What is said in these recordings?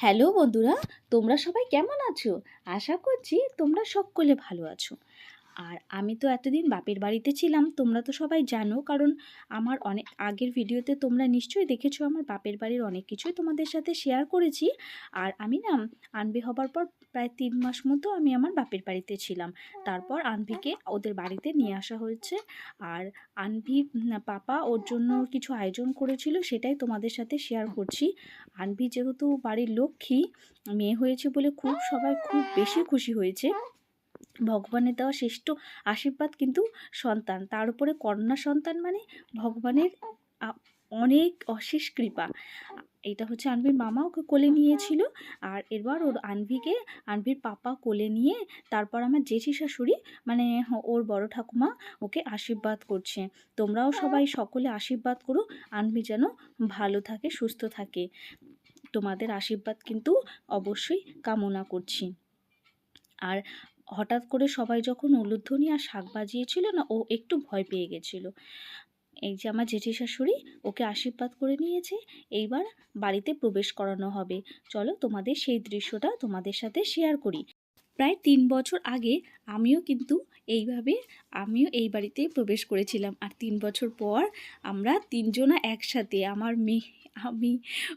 Hello বন্ধুরা তোমরা সবাই কেমন আছো? আশা করছি তোমরা সকলে ভালো আছো। আর আমি তো এতদিন বাপের বাড়িতে ছিলাম, তোমরা তো সবাই জানো, কারণ আমার অনেক, আগের ভিডিওতে তোমরা নিশ্চয়ই দেখেছ, আমার বাপের বাড়ির অনেক কিছুই তোমাদের সাথে শেয়ার করেছি। আর আমি না আনবি হবার পর প্রায় তিন মাস মতো আমি আমার বাপের বাড়িতে ছিলাম। তারপর আনভিকে ওদের বাড়িতে নিয়ে আসা হয়েছে। আর আনভি পাপা ওর জন্য কিছু আয়োজন করেছিল, সেটাই তোমাদের সাথে শেয়ার করছি। আনভি যেহেতু বাড়ির লক্ষ্মী, মেয়ে হয়েছে বলে খুব, সবাই খুব বেশি খুশি হয়েছে। ভগবানের দেওয়া শ্রেষ্ঠ আশীর্বাদ কিন্তু সন্তান। তার উপরে কন্যা সন্তান মানে ভগবানের অনেক অশেষ কৃপা। এটা হচ্ছে আনভির মামা ওকে কোলে নিয়েছিল আর এবার ওর আনভিকে, আনভির পাপা কোলে নিয়ে তারপর আমার জেঠি শাশুড়ি মানে ওর বড় ঠাকুমা ওকে আশীর্বাদ করছে। তোমরাও সবাই সকলে আশীর্বাদ করো, আনভি যেন ভালো থাকে, সুস্থ থাকে। তোমাদের আশীর্বাদ কিন্তু অবশ্যই কামনা করছি। আর হঠাৎ করে সবাই যখন উলুধ্বনি আর শাক বাজিয়েছিল না, ও একটু ভয় পেয়ে গেছিল। এই যে আমার জেঠি শাশুড়ি ওকে আশীর্বাদ করে নিয়েছে, এইবার বাড়িতে প্রবেশ করানো হবে। চলো তোমাদের সেই দৃশ্যটা তোমাদের সাথে শেয়ার করি। প্রায় তিন বছর আগে আমিও কিন্তু এইভাবে, আমিও এই বাড়িতেই প্রবেশ করেছিলাম। আর তিন বছর পর আমরা তিনজনা একসাথে, আমার মেয়ে, আমি,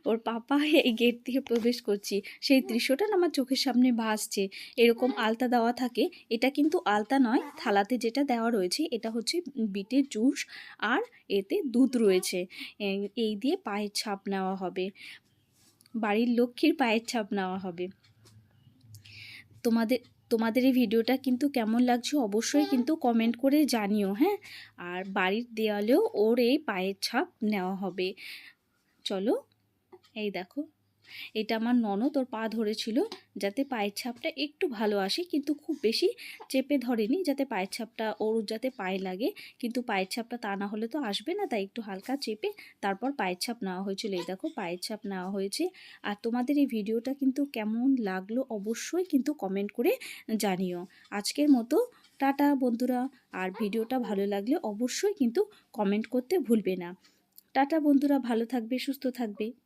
ওর পাপা এই গেট থেকে প্রবেশ করছি। সেই দৃশ্যটা আমার চোখের সামনে ভাসছে এরকম আলতা দেওয়া থাকে। এটা কিন্তু আলতা নয়, থালাতে যেটা দেওয়া রয়েছে এটা হচ্ছে বিটের জুস আর এতে দুধ রয়েছে। এই দিয়ে পায়ের ছাপ নেওয়া হবে। বাড়ির লক্ষ্মীর পায়ের ছাপ নেওয়া হবে। তোমাদের তোমাদের এই ভিডিওটা কিন্তু কেমন লাগছে অবশ্যই কিন্তু কমেন্ট করে জানিও হ্যাঁ? আর বাড়ির দেওয়ালেও ওর এই পায়ের ছাপ নেওয়া হবে। চলো এই দেখো। এটা আমার ননদ ওর পা ধরেছিল যাতে পায়ের ছাপটা একটু ভালো আসে, কিন্তু খুব বেশি চেপে ধরেনি যাতে পায়ের ছাপটা, ওর যাতে পায়ে লাগে। কিন্তু পায়ের ছাপটা তা না হলে তো আসবে না, তাই একটু হালকা চেপে তারপর পায়ের ছাপ নেওয়া হয়েছিল। এই দেখো, পায়ের ছাপ নেওয়া হয়েছে। আর তোমাদের এই ভিডিওটা কিন্তু কেমন লাগল অবশ্যই কিন্তু কমেন্ট করে জানিও। আজকের মতো টাটা বন্ধুরা। আর ভিডিওটা ভালো লাগলে অবশ্যই কিন্তু কমেন্ট করতে ভুলবে না। টাটা বন্ধুরা, ভালো থাকবে, সুস্থ থাকবে।